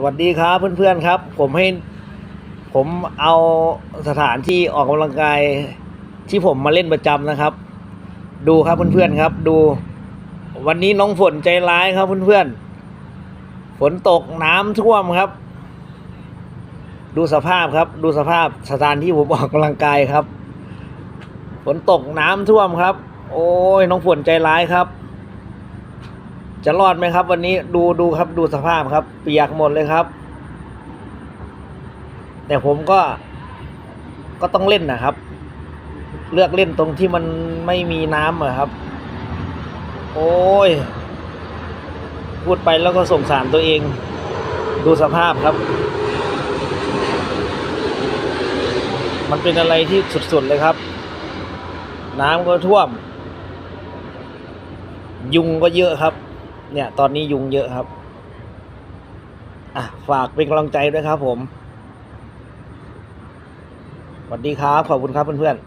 สวัสดีครับเพื่อนๆครับ ผมให้ผมเอาสถานที่ออกกำลังกายที่ผมมาเล่นประจำนะครับ ดูครับเพื่อนๆครับ ดู วันนี้น้องฝนใจร้ายครับเพื่อนๆฝนตกน้ำท่วมครับ ดูสภาพครับ ดูสภาพสถานที่ผมออกกำลังกายครับ ฝนตกน้ำท่วมครับ โอ้ยน้องฝนใจร้ายครับ จะรอดไหมครับ วันนี้ดูดูครับดูสภาพครับ เปียกหมดเลยครับ แต่ผมก็ก็ต้องเล่นนะครับ เลือกเล่นตรงที่มันไม่มีน้ำอะครับ โอ้ย พูดไปแล้วก็สงสารตัวเอง ดูสภาพครับ มันเป็นอะไรที่สุดๆเลยครับ น้ำก็ท่วม ยุงก็เยอะครับ เนี่ย ตอนนี้ยุงเยอะครับ อะ ฝากเป็นกำลังใจด้วยครับผมสวัสดีครับ ขอบคุณครับเพื่อนๆ